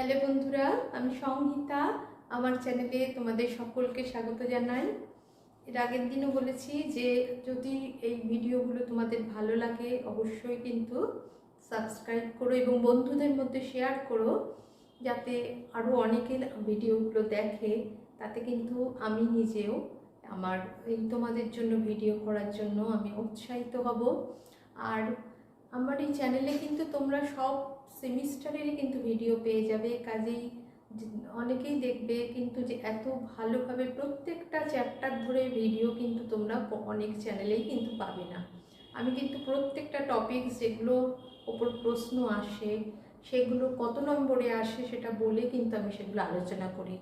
Hello বন্ধুরা, আমি সংহিতা, আমার চ্যানেলে তোমাদের সকলকে স্বাগত জানাই। এর আগের দিনও বলেছি যে যদি এই ভিডিওগুলো তোমাদের ভালো লাগে, অবশ্যই কিন্তু সাবস্ক্রাইব করো এবং বন্ধুদের মধ্যে শেয়ার করো, যাতে আরও অনেকে ভিডিওগুলো দেখে। তাতে কিন্তু আমি নিজেও আমার, এই তোমাদের জন্য ভিডিও করার জন্য আমি উৎসাহিত হব। আর আমার এই চ্যানেলে কিন্তু তোমরা সব সেমিস্টারেরই কিন্তু ভিডিও পেয়ে যাবে। কাজেই অনেকেই দেখবে কিন্তু যে এত ভালোভাবে প্রত্যেকটা চ্যাপ্টার ধরে ভিডিও কিন্তু তোমরা অনেক চ্যানেলেই কিন্তু পাবে না। আমি কিন্তু প্রত্যেকটা টপিকস যেগুলো ওপর প্রশ্ন আসে, সেগুলো কত নম্বরে আসে সেটা বলে কিন্তু আমি সেগুলো আলোচনা করি।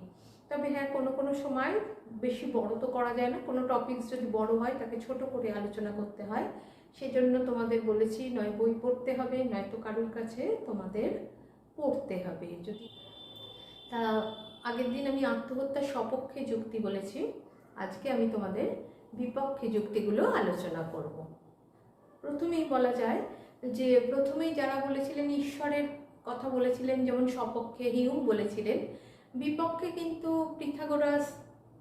তবে হ্যাঁ কোনো কোনো সময় বেশি বড় তো করা যায় না। কোনো টপিকস যদি বড় হয়, তাকে ছোট করে আলোচনা করতে হয়। সেজন্য তোমাদের বলেছি, নয় বই পড়তে হবে নয়তো কারোর কাছে তোমাদের পড়তে হবে। যদি তা আগের দিন আমি আত্মহত্যার সপক্ষে যুক্তি বলেছি, আজকে আমি তোমাদের বিপক্ষে যুক্তিগুলো আলোচনা করব। প্রথমেই বলা যায় যে, প্রথমেই যারা বলেছিলেন ঈশ্বরের কথা বলেছিলেন, যেমন সপক্ষে হিউম বলেছিলেন, বিপক্ষে কিন্তু পিথাগোরাস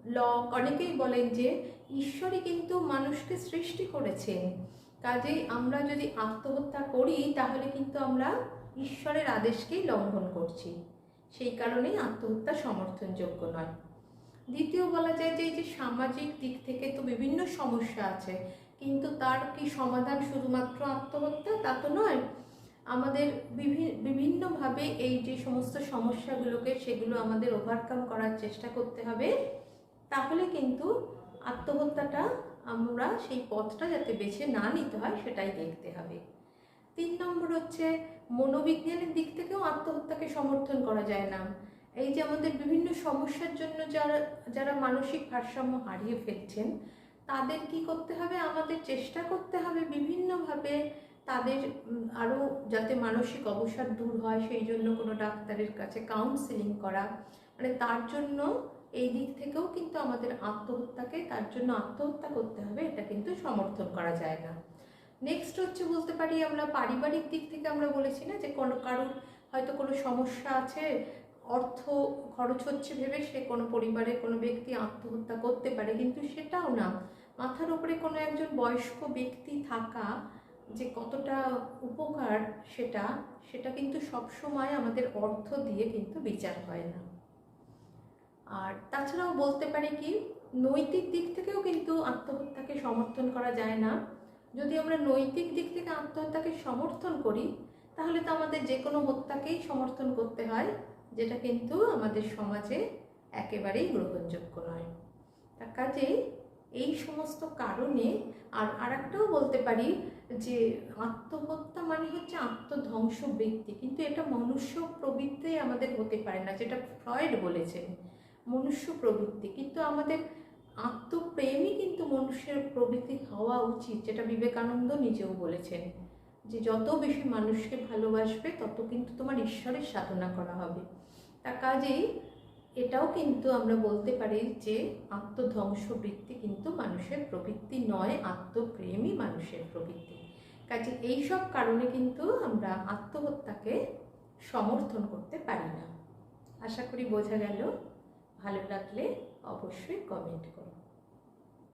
ল অনেকেই বলেন যে, ঈশ্বরই কিন্তু মানুষকে সৃষ্টি করেছেন। কাজেই আমরা যদি আত্মহত্যা করি, তাহলে কিন্তু আমরা ঈশ্বরের আদেশকেই লঙ্ঘন করছি। সেই কারণেই আত্মহত্যা সমর্থনযোগ্য নয়। দ্বিতীয় বলা যায় যে, এই যে সামাজিক দিক থেকে তো বিভিন্ন সমস্যা আছে, কিন্তু তার কি সমাধান শুধুমাত্র আত্মহত্যা? তা তো নয়। আমাদের বিভি- বিভিন্নভাবে এই যে সমস্ত সমস্যাগুলোকে সেগুলো আমাদের ওভারকাম করার চেষ্টা করতে হবে। তাহলে কিন্তু আত্মহত্যাটা আমরা সেই পথটা যাতে বেছে না নিতে হয়, সেটাই দেখতে হবে। তিন নম্বর হচ্ছে, মনোবিজ্ঞানের দিক থেকেও আত্মহত্যাকে সমর্থন করা যায় না। এই যে আমাদের বিভিন্ন সমস্যার জন্য যারা যারা মানসিক ভারসাম্য হারিয়ে ফেলছেন, তাদের কি করতে হবে? আমাদের চেষ্টা করতে হবে বিভিন্নভাবে তাদের আরও যাতে মানসিক অবসাদ দূর হয়, সেই জন্য কোনো ডাক্তারের কাছে কাউন্সিলিং করা। মানে তার জন্য এই দিক থেকেও কিন্তু আমাদের আত্মহত্যাকে, তার জন্য আত্মহত্যা করতে হবে, এটা কিন্তু সমর্থন করা যায় না। নেক্সট হচ্ছে বলতে পারি আমরা পারিবারিক দিক থেকে আমরা বলেছি না যে কোনো কারোর হয়তো কোনো সমস্যা আছে, অর্থ খরচ হচ্ছে ভেবে সে কোনো পরিবারে কোনো ব্যক্তি আত্মহত্যা করতে পারে, কিন্তু সেটাও না। মাথার উপরে কোনো একজন বয়স্ক ব্যক্তি থাকা যে কতটা উপকার সেটা সেটা কিন্তু সবসময় আমাদের অর্থ দিয়ে কিন্তু বিচার হয় না। আর তাছাড়াও বলতে পারি কি, নৈতিক দিক থেকেও কিন্তু আত্মহত্যাকে সমর্থন করা যায় না। যদি আমরা নৈতিক দিক থেকে আত্মহত্যাকে সমর্থন করি, তাহলে তো আমাদের যে কোনো হত্যাকেই সমর্থন করতে হয়, যেটা কিন্তু আমাদের সমাজে একেবারেই গ্রহণযোগ্য নয়। তার কাজেই এই সমস্ত কারণে আর আরেকটাও বলতে পারি যে, আত্মহত্যা মানে হচ্ছে আত্মধ্বংস বৃত্তি কিন্তু এটা মনুষ্য প্রবৃত্তি আমাদের হতে পারে না, যেটা ফ্রয়েড বলেছেন। মনুষ্য প্রবৃত্তি। কিন্তু আমাদের আত্মপ্রেমই কিন্তু মনুষ্যের প্রবৃত্তি হওয়া উচিত, যেটা বিবেকানন্দ নিজেও বলেছেন। যে যত বেশি মানুষকে ভালোবাসবে, তত কিন্তু তোমার ঈশ্বরের সাধনা করা হবে। তা কাজেই এটাও কিন্তু আমরা বলতে পারি যে আত্মধ্বংস বৃত্তি কিন্তু মানুষের প্রবৃত্তি নয়, আত্মপ্রেমই মানুষের প্রবৃত্তি। কাজে এইসব কারণে কিন্তু আমরা আত্মহত্যাকে সমর্থন করতে পারি না। আশা করি বোঝা গেল। ভালো লাগলে অবশ্যই কমেন্ট করো।